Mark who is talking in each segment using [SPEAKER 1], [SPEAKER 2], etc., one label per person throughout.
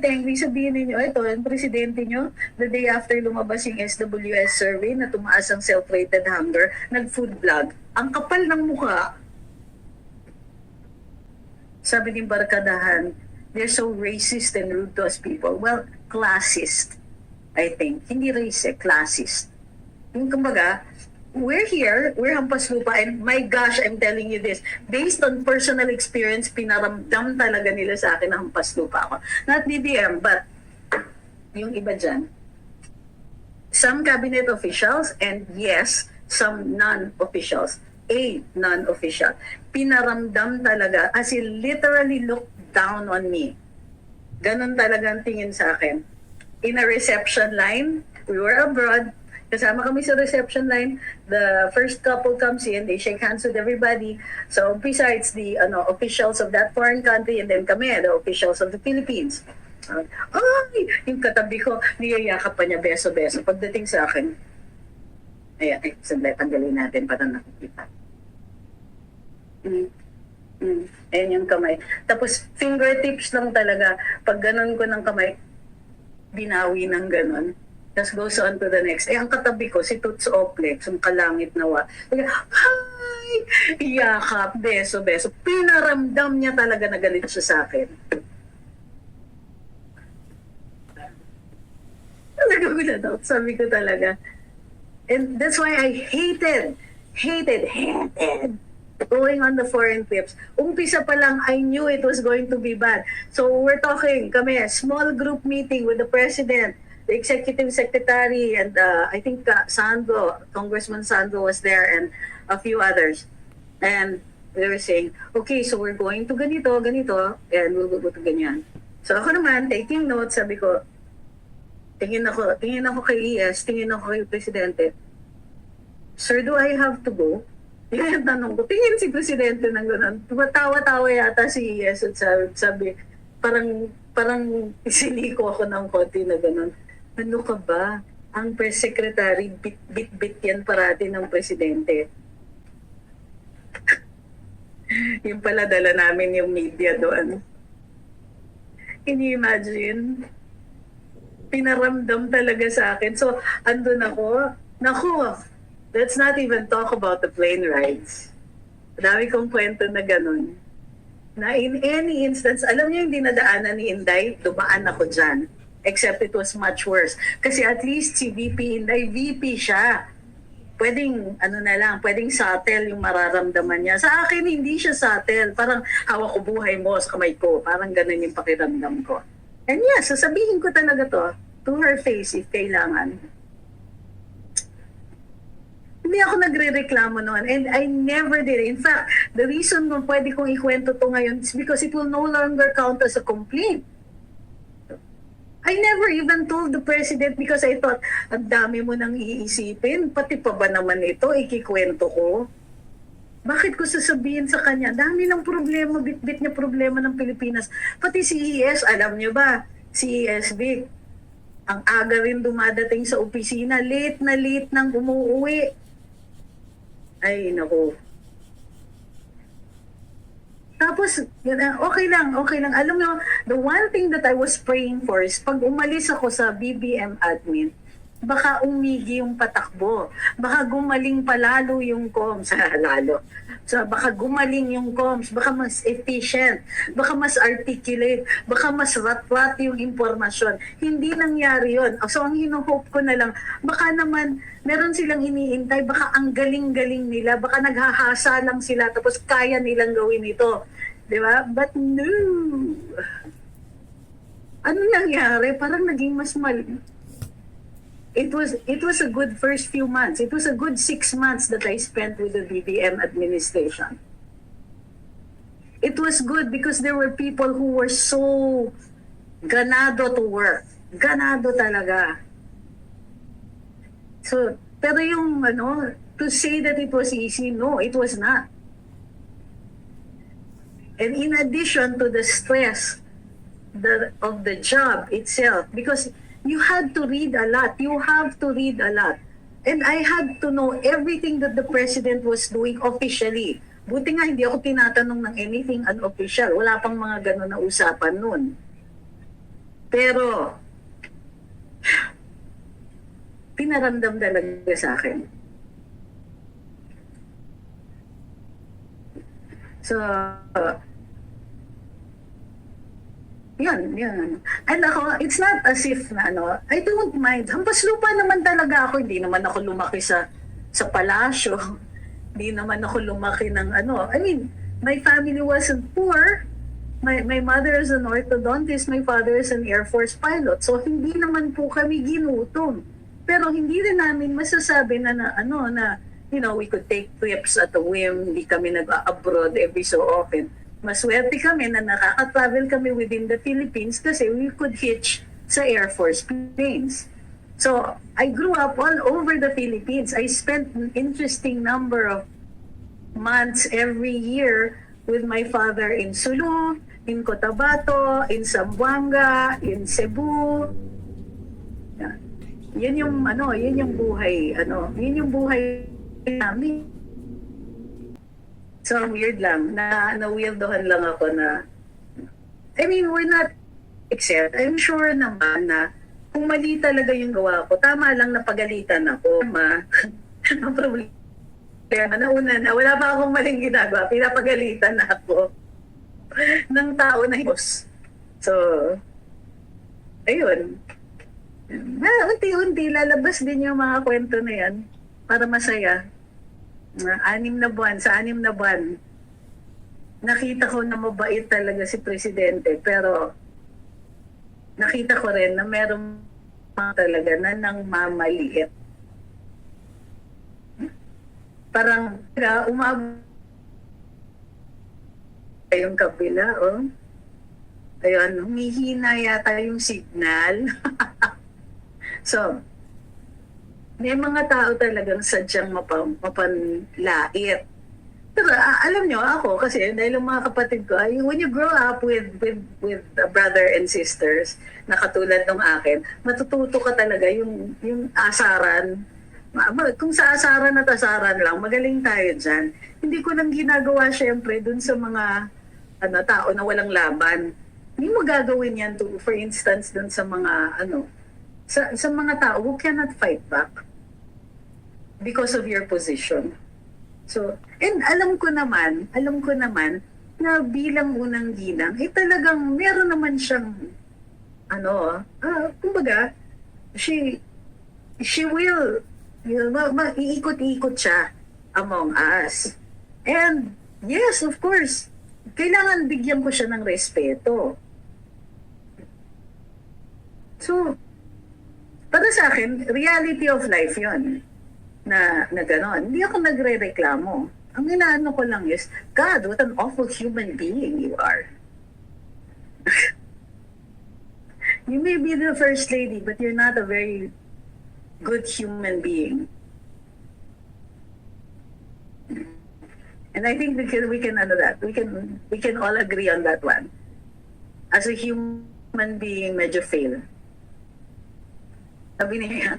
[SPEAKER 1] angry, sabihin ninyo, ito, yung presidente nyo, the day after lumabas yung SWS survey na tumaas ang self-rated hunger, nag-food vlog. Ang kapal ng mukha, sabi ni Barkadahan, they're so racist and rude to us people. Well, classist, I think. Hindi race, eh, classist. Yung kumbaga, we're here, we're hampas lupa, and my gosh, I'm telling you this, based on personal experience, pinaramdam talaga nila sa akin na hampas lupa ako. Not BBM, but yung iba dyan. Some cabinet officials, and yes, some non-officials, a non-official, pinaramdam talaga, as in literally looked down on me. Ganon talaga ang tingin sa akin. In a reception line, we were abroad, kasama kami sa reception line, the first couple comes in, they shake hands with everybody. So besides the ano, officials of that foreign country and then kami, the officials of the Philippines. Uh, ay, yung katabi ko, niyayakap pa niya beso-beso. Pagdating sa akin, ayan, eh, sandali, tanggalin natin para nakikita. Mm. Mm. Ayan yung kamay. Tapos fingertips lang talaga. Pag ganun ko ng kamay, binawi ng ganun. Tapos goes on to the next. Eh, ang katabi ko, si Toots Oplex, yung kalangit na wa. Hi! Yakap, beso, beso. Pinaramdam niya talaga na galit siya sa akin. Talaga gulat ako. Sabi ko talaga. And that's why I hated, hated, hated going on the foreign trips. Umpisa pa lang, I knew it was going to be bad. So we're talking, kami, small group meeting with the president, the executive secretary, and uh, I think uh, Sandro, Congressman Sandro was there, and a few others. And they were saying, okay, so we're going to ganito, ganito, and we'll go to ganyan. So ako naman, taking notes, sabi ko, tingin ako, tingin ako kay ES, tingin ako kay Presidente. Sir, do I have to go? Yung tanong ko, tingin si Presidente ng gano'n. Tumatawa-tawa yata si ES at sabi, sabi parang, parang siniko ako ng konti na gano'n. Ano ka ba? Ang press secretary, bit-bit yan parati ng Presidente. yung pala dala namin yung media doon. Can you imagine? pinaramdam talaga sa akin. So, andun ako. Naku, let's not even talk about the plane rides. Dami kong kwento na ganun. Na in any instance, alam niyo yung dinadaanan ni Inday, dumaan ako dyan. Except it was much worse. Kasi at least si VP Inday, VP siya. Pwedeng, ano na lang, pwedeng subtle yung mararamdaman niya. Sa akin, hindi siya subtle. Parang hawak ko buhay mo sa kamay ko. Parang ganun yung pakiramdam ko. And yeah, sasabihin ko talaga to to her face if kailangan. Hindi ako nagre-reklamo noon and I never did. In fact, the reason kung pwede kong ikwento to ngayon is because it will no longer count as a complaint. I never even told the president because I thought, ang dami mo nang iisipin, pati pa ba naman ito, ikikwento ko? Bakit ko sasabihin sa kanya, dami ng problema, bit-bit niya problema ng Pilipinas. Pati si ES, alam niyo ba, si ES ang aga rin dumadating sa opisina, late na late nang umuwi. Ay, naku. Tapos, okay lang, okay lang. Alam mo, the one thing that I was praying for is pag umalis ako sa BBM admin, baka umigi yung patakbo. Baka gumaling palalo yung comms. lalo. So, baka gumaling yung comms. Baka mas efficient. Baka mas articulate. Baka mas rat-rat yung impormasyon. Hindi nangyari yun. So, ang hinuhope ko na lang, baka naman meron silang iniintay. Baka ang galing-galing nila. Baka naghahasa lang sila tapos kaya nilang gawin ito. Di ba? But no. Ano nangyari? Parang naging mas mal it was it was a good first few months. It was a good six months that I spent with the BBM administration. It was good because there were people who were so ganado to work. Ganado talaga. So, pero yung ano, to say that it was easy, no, it was not. And in addition to the stress the, of the job itself, because you had to read a lot. You have to read a lot. And I had to know everything that the president was doing officially. Buti nga hindi ako tinatanong ng anything unofficial. Wala pang mga ganun na usapan nun. Pero, pinaramdam talaga sa akin. So, yan, yan. And ako, it's not as if ano, I don't mind. Hampas lupa naman talaga ako. Hindi naman ako lumaki sa sa palasyo. Hindi naman ako lumaki ng ano. I mean, my family wasn't poor. My, my mother is an orthodontist. My father is an Air Force pilot. So, hindi naman po kami ginutom. Pero hindi rin namin masasabi na, na ano, na, you know, we could take trips at a whim. Hindi kami nag-abroad every so often maswerte kami na nakaka-travel kami within the Philippines kasi we could hitch sa Air Force planes. So, I grew up all over the Philippines. I spent an interesting number of months every year with my father in Sulu, in Cotabato, in Zamboanga, in Cebu. Yan. Yung ano, yan yung buhay, ano, yan yung buhay namin. So, weird lang. Na, na-weirdohan lang ako na, I mean, we're not, except, I'm sure naman na kung mali talaga yung gawa ko, tama lang na pagalitan ako. Ma, ang problema, nauna na, wala pa akong maling ginagawa, pinapagalitan na ako ng tao na boss. So, ayun. Ah, unti-unti lalabas din yung mga kwento na yan para masaya. Uh, anim na buwan, sa anim na buwan, nakita ko na mabait talaga si Presidente. Pero nakita ko rin na meron talaga na nang mamaliit. Parang umabot yung kabila, oh. Ayun, humihina yata yung signal. so, may mga tao talagang sadyang mapam, mapanlait. Pero ah, alam nyo, ako kasi dahil ang mga kapatid ko, ay, when you grow up with with with a brother and sisters na katulad ng akin, matututo ka talaga yung yung asaran. Kung sa asaran at asaran lang, magaling tayo dyan. Hindi ko nang ginagawa syempre dun sa mga ano, tao na walang laban. Hindi mo gagawin yan to, for instance, dun sa mga ano, sa, sa mga tao who cannot fight back because of your position. So, and alam ko naman, alam ko naman na bilang unang ginang, eh talagang meron naman siyang, ano, ah, kumbaga, she, she will, you know, ma- iikot-ikot siya among us. And, yes, of course, kailangan bigyan ko siya ng respeto. So, para sa akin, reality of life yon na, na gano'n. Hindi ako nagre-reklamo. Ang inaano ko lang is, God, what an awful human being you are. you may be the first lady, but you're not a very good human being. And I think we can, we can ano that. We can, we can all agree on that one. As a human being, medyo fail. Sabi niya,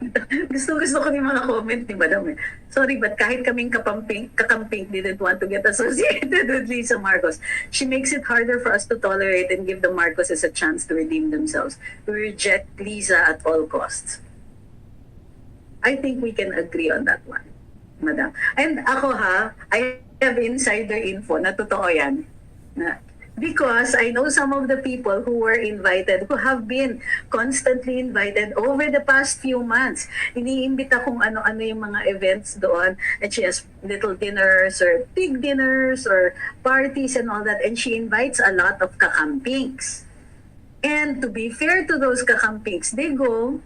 [SPEAKER 1] gusto gusto ko yung mga comment ni Madam eh. Sorry, but kahit kaming kapamping, kakamping didn't want to get associated with Lisa Marcos. She makes it harder for us to tolerate and give the Marcoses a chance to redeem themselves. We reject Lisa at all costs. I think we can agree on that one, Madam. And ako ha, I have insider info na totoo yan. Na, because I know some of the people who were invited, who have been constantly invited over the past few months. Iniimbita kung ano-ano yung mga events doon. And she has little dinners or big dinners or parties and all that. And she invites a lot of kakampings. And to be fair to those kakampings, they go,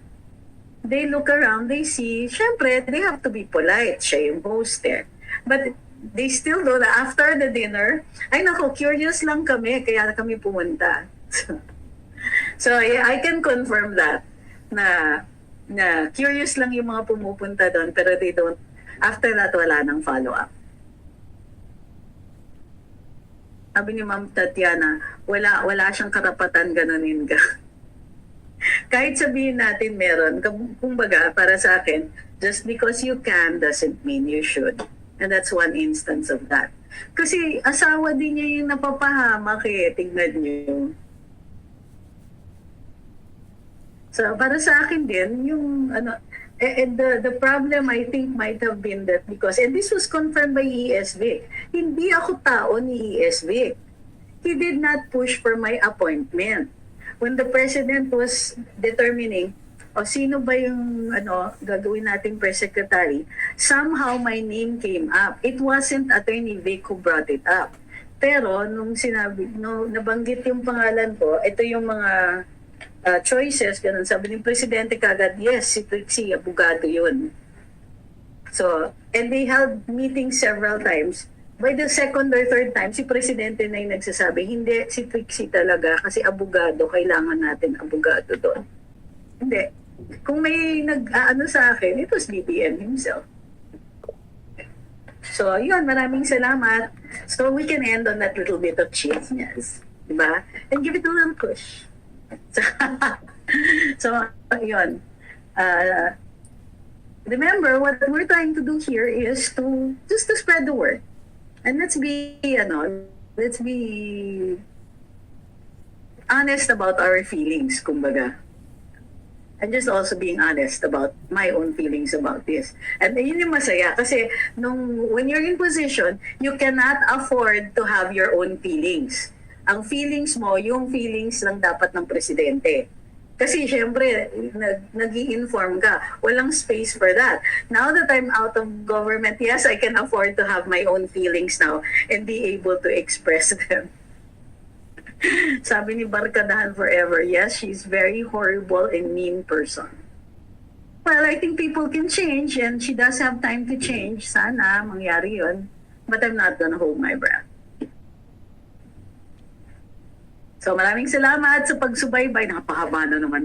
[SPEAKER 1] they look around, they see, syempre, they have to be polite. Siya yung host eh. But they still do na after the dinner, ay nako, curious lang kami, kaya kami pumunta. so, yeah, I can confirm that na na curious lang yung mga pumupunta doon pero they don't after that wala nang follow up. Sabi ni Ma'am Tatiana, wala wala siyang karapatan ganunin ka. Kahit sabihin natin meron, kum- kumbaga para sa akin, just because you can doesn't mean you should. And that's one instance of that. Kasi asawa din niya yung napapahamak eh, tignan niyo. So, para sa akin din, yung ano, eh, and the, the problem I think might have been that because, and this was confirmed by ESV, hindi ako tao ni ESV. He did not push for my appointment. When the president was determining, o sino ba yung ano, gagawin nating press secretary, somehow my name came up. It wasn't Attorney Vic who brought it up. Pero nung sinabi, no, nabanggit yung pangalan ko, ito yung mga uh, choices, ganun. Sabi ng presidente kagad, yes, si Trixie, abogado yun. So, and they held meetings several times. By the second or third time, si presidente na yung nagsasabi, hindi, si Trixie talaga, kasi abogado, kailangan natin abogado doon. Hindi. Kung may nag-ano sa akin, it was BBM himself. So, yun, maraming salamat. So, we can end on that little bit of chismes. Diba? And give it a little push. So, so yun. Uh, remember, what we're trying to do here is to just to spread the word. And let's be, ano, let's be honest about our feelings, kumbaga. And just also being honest about my own feelings about this. And yun yung masaya kasi nung when you're in position, you cannot afford to have your own feelings. Ang feelings mo, yung feelings lang dapat ng presidente. Kasi syempre, nag, nag-i-inform ka. Walang space for that. Now that I'm out of government, yes, I can afford to have my own feelings now and be able to express them. Sabi ni Barkadahan Forever, yes, she's very horrible and mean person. Well, I think people can change and she does have time to change. Sana mangyari yun. But I'm not gonna hold my breath. So maraming salamat sa pagsubaybay. Napakahaba na naman